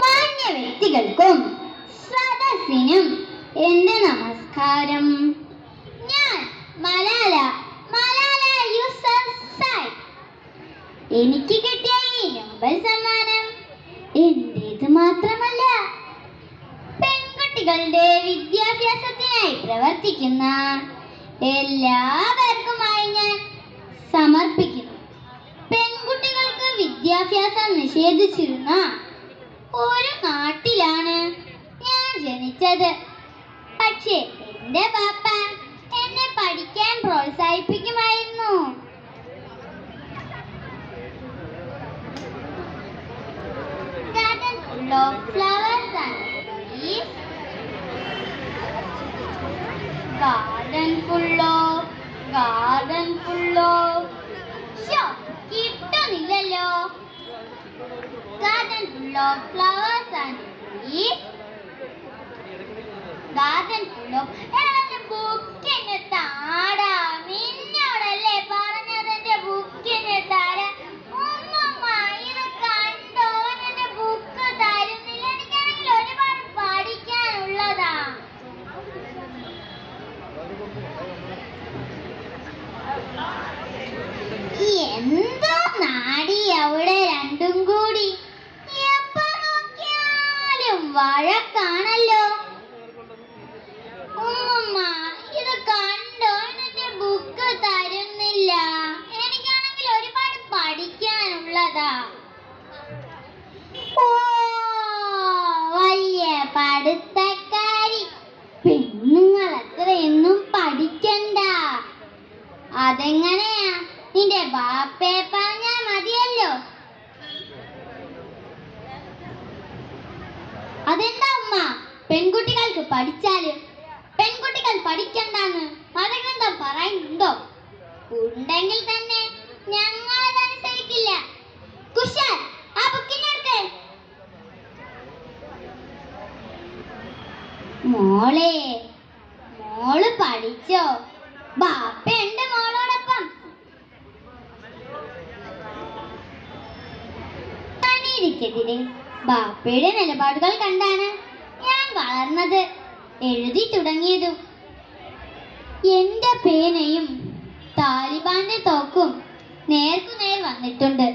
മാന്യ വ്യക്തികൾക്കും സദസ്സിനും എന്റെ നമസ്കാരം? ഞാൻ മലാല മലാല യൂസഫ് സായി എനിക്ക് കിട്ടിയ ഈ നൊബൽ സമ്മാനം എന്റേത് മാത്രമല്ല. പെൺകുട്ടികളുടെ വിദ്യാഭ്യാസത്തിനായി പ്രവർത്തിക്കുന്ന എല്ലാവർക്കുമായി ഞാൻ സമർപ്പിക്കുന്നു. പെൺകുട്ടികൾക്ക് വിദ്യാഭ്യാസം നിഷേധിച്ചിരുന്ന ഒരു നാട്ടിലാണ് ഞാൻ ജനിച്ചത്. പക്ഷേ എന്റെ പാപ്പ എന്നെ പഠിക്കാൻ പ്രോത്സാഹിപ്പിക്കുമായിരുന്നു. full and trees. Garden full of, garden full of. ശോ, കിട്ടുന്നില്ലല്ലോ Garden full of flowers and trees. Garden full of book in താടാ നിന്നോടല്ലേ പറഞ്ഞത് എന്റെ ബുക്കിന് താടാ ഉമ്മമ്മ ഇത് കണ്ടോ എന്റെ ബുക്ക് തരുന്നില്ല എനിക്കാണെങ്കിൽ ഒരുപാട് പഠിക്കാനുള്ളതാ എന്തോ നാടി അവിടെ രണ്ടും കൂടി എപ്പോ നോക്കിയാലും വഴക്കാണല്ലോ. ഉമ്മമ്മ ഇത് കണ്ടോ? എന്റെ ബുക്ക് തരുന്നില്ല. എനിക്കാണെങ്കിൽ ഒരുപാട് പഠിക്കാനുള്ളതാ. ഓ വലിയ പഠിത്തക്കാരി. പെണ്ണുങ്ങൾ അത്രയൊന്നും പഠിക്കണ്ട. അതെങ്ങനെയാ? നിന്റെ ബാപ്പയെ പറഞ്ഞാ അതെന്താ അമ്മ? പെൺകുട്ടികൾക്ക് പഠിച്ചാൽ? പെൺകുട്ടികൾ പഠിക്കണ്ടെന്ന് മതഗ്രന്ഥം പറയുന്നുണ്ടോ? ഉണ്ടെങ്കിൽ തന്നെ ഞങ്ങൾ അതനുസരിക്കില്ല കുശാൽ ആ ബുക്കിനെടുക്ക് മോളെ മോൾ പഠിച്ചോ? ബാപ്പയുണ്ട് മോളോടൊപ്പം. അനീതിക്കെതിരെ ബാപ്പയുടെ നിലപാടുകൾ കണ്ടാണ് ഞാൻ വളർന്നത് എഴുതി തുടങ്ങിയതും. എന്റെ പേനയും താലിബാന്റെ തോക്കും നേർക്കുനേർ വന്നിട്ടുണ്ട്.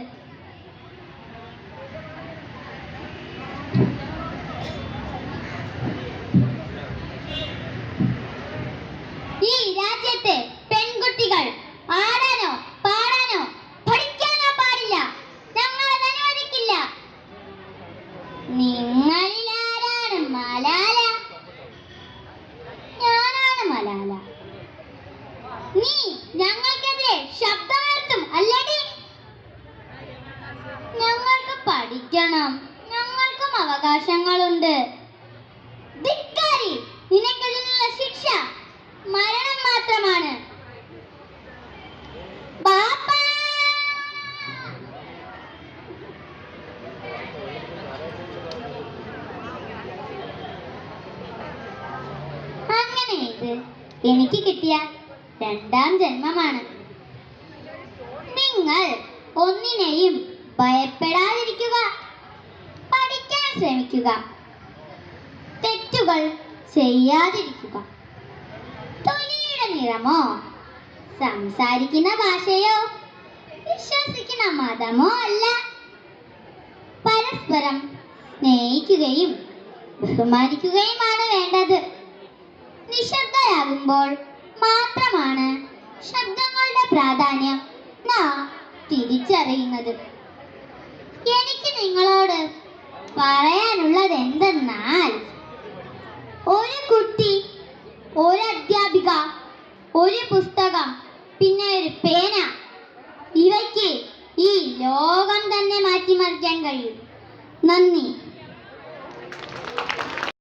നീ ഞങ്ങൾക്കെതിരെ ശബ്ദമുയർത്തും അല്ലടി. ഞങ്ങൾക്ക് പഠിക്കണം ഞങ്ങൾക്കും അവകാശങ്ങളുണ്ട്. ധിക്കാരി നിനക്കതിനുള്ള ശിക്ഷ മരണം മാത്രമാണ്. അങ്ങനെ ഇത് എനിക്ക് കിട്ടിയ രണ്ടാം ജന്മമാണ്. നിങ്ങൾ ഒന്നിനെയും ഭയപ്പെടാതിരിക്കുക. പഠിക്കാൻ ശ്രമിക്കുക. തെറ്റുകൾ ചെയ്യാതിരിക്കുക. തൊലിയുടെ നിറമോ? സംസാരിക്കുന്ന ഭാഷയോ? വിശ്വസിക്കുന്ന മതമോ അല്ല. പരസ്പരം സ്നേഹിക്കുകയും ബഹുമാനിക്കുകയുമാണ് വേണ്ടത്. നിശബ്ദരാകുമ്പോൾ മാത്രമാണ് ശബ്ദങ്ങളുടെ പ്രാധാന്യം നാം തിരിച്ചറിയുന്നത്. എനിക്ക് നിങ്ങളോട് പറയാനുള്ളത് എന്തെന്നാൽ ഒരു കുട്ടി ഒരു അധ്യാപിക ഒരു പുസ്തകം പിന്നെ ഒരു പേന ഇവയ്ക്ക് ഈ ലോകം തന്നെ മാറ്റിമറിക്കാൻ കഴിയും. നന്ദി.